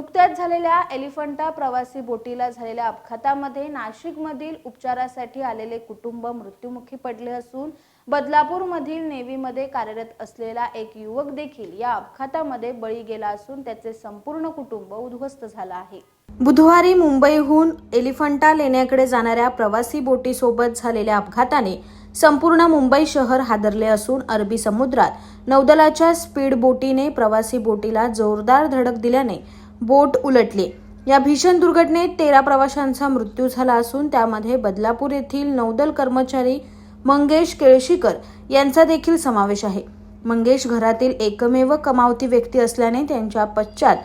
नुकत्याच झालेल्या एलिफंटा प्रवासी बोटीला झालेल्या अपघातामध्ये नाशिकमधील उपचारासाठी आलेले कुटुंब मृत्युमुखी पडले असून बदलापूरमधील नेव्हीमध्ये कार्यरत असलेला एक युवक देखील या अपघातामध्ये बळी गेला असून त्याचे संपूर्ण कुटुंब उद्ध्वस्त झालं आहे. बुधवारी मुंबईहून एलिफंटा लेण्याकडे जाणाऱ्या प्रवासी बोटीसोबत झालेल्या अपघाताने संपूर्ण मुंबई शहर हादरले असून अरबी समुद्रात नौदलाच्या स्पीड बोटीने प्रवासी बोटीला जोरदार धडक दिल्याने बोट उलटली. या भीषण दुर्घटनेत तेरा प्रवाशांचा मृत्यू झाला असून त्यामध्ये बदलापूर येथील नौदल कर्मचारी मंगेश केळशीकर यांचा देखील समावेश आहे. मंगेश घरातील एकमेव कमावती व्यक्ती असल्याने त्यांच्या पश्चात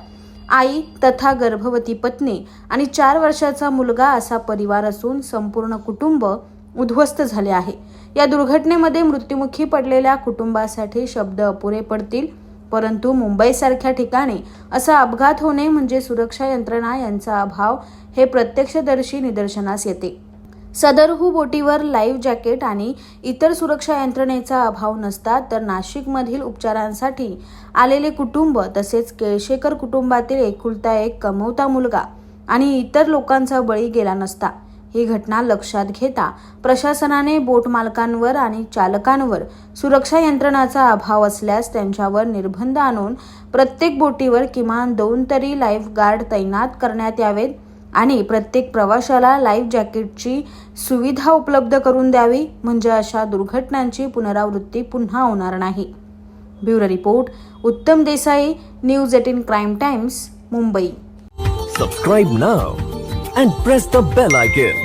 आई तथा गर्भवती पत्नी आणि चार वर्षाचा मुलगा असा परिवार असून संपूर्ण कुटुंब उद्ध्वस्त झाले आहे. या दुर्घटनेमध्ये मृत्युमुखी पडलेल्या कुटुंबासाठी शब्द अपुरे पडतील. परंतु मुंबईसारख्या ठिकाणी असा अपघात होणे म्हणजे सुरक्षा यंत्रणा यांचा अभाव हे प्रत्यक्षदर्शी निदर्शनास येते. सदरहू बोटीवर लाईव्ह जॅकेट आणि इतर सुरक्षा यंत्रणेचा अभाव नसता तर नाशिकमधील उपचारांसाठी आलेले कुटुंब तसेच केळशेकर कुटुंबातील एकुलता एक कमवता मुलगा आणि इतर लोकांचा बळी गेला नसता. ही घटना लक्षात घेता प्रशासनाने बोट मालकांवर आणि चालकांवर सुरक्षा यंत्रणाचा अभाव असल्यास त्यांच्यावर निर्बंध आणून प्रत्येक बोटीवर किमान दोन तरी लाईफ गार्ड तैनात करण्यात यावेत आणि प्रत्येक प्रवाशाला लाईफ जॅकेटची सुविधा उपलब्ध करून द्यावी म्हणजे अशा दुर्घटनांची पुनरावृत्ती पुन्हा होणार नाही. Bureau report Uttam Desai news eighteen crime times Mumbai. Subscribe now and press the bell icon